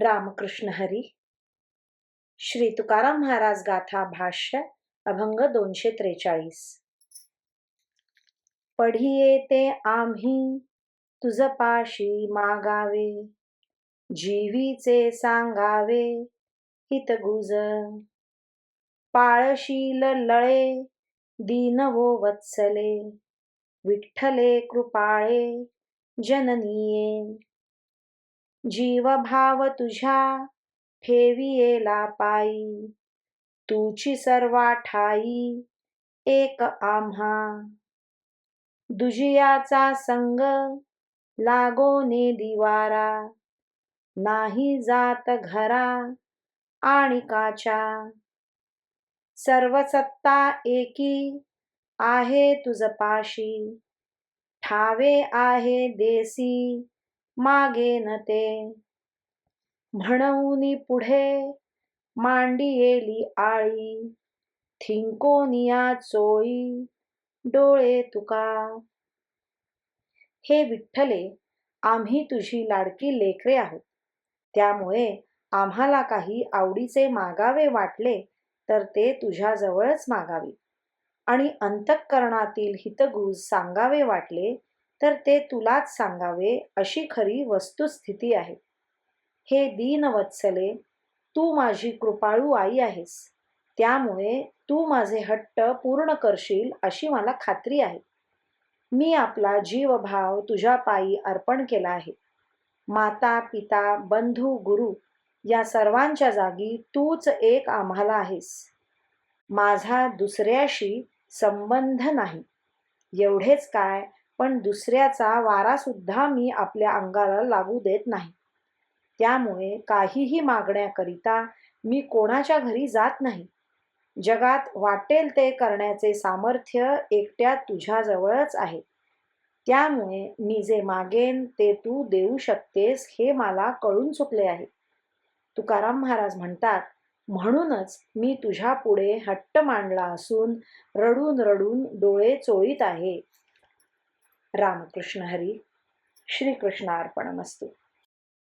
रामकृष्ण हरी. श्री तुकाराम महाराज गाथा भाष्य अभंग दोनशे त्रेचाळीस. पढिये ते आम्ही तुझ पाशी मागावे. जीवीचे सांगावे हितगुज पाळशील लळे दीनवो वत्सले. विठ्ठले कृपाळे जननीये. जीवभाव तुझ्या ठेवियेला पायी. तुची सर्वा ठाई एक आम्हा. दुजियाचा संग लागोने दिवारा. नाही जात घरा आणि काच्या सर्वसत्ता एकी आहे तुझ पाशी ठावे आहे देसी मागे न ते. म्हणूनी पुढे मांडियेली आळी. थिंकोनिया चोळी डोळे तुका. हे विठ्ठले आम्ही तुझी लाडकी लेकरे आहोत. त्यामुळे आम्हाला काही आवडीचे मागावे वाटले तर ते तुझ्याजवळच मागावे. आणि अंतःकरणातील हितगुज सांगावे वाटले तर ते तुलाच सांगावे अशी खरी वस्तुस्थिती आहे. हे दीनवत्सले तू माझी कृपाळू आई आहेस. त्यामुळे तू माझे हट्ट पूर्ण करशील अशी मला खात्री आहे. मी आपला जीवभाव तुझ्या पायी अर्पण केला आहे. माता पिता बंधू गुरु या सर्वांच्या जागी तूच एक आम्हाला आहेस. माझा दुसऱ्याशी संबंध नाही. एवढेच काय पण दुसऱ्याचा वारासुद्धा मी आपल्या अंगाला लागू देत नाही. त्यामुळे काहीही मागण्याकरिता मी कोणाच्या घरी जात नाही. जगात वाटेल ते करण्याचे सामर्थ्य एकट्या तुझ्याजवळच आहे. त्यामुळे मी जे मागेन ते तू देऊ शकतेस हे मला कळून चुकले आहे. तुकाराम महाराज म्हणतात म्हणूनच मी तुझ्या पुढे हट्ट मांडला असून रडून रडून डोळे चोळीत आहे. रामकृष्ण हरी श्रीकृष्णार्पणमस्तू।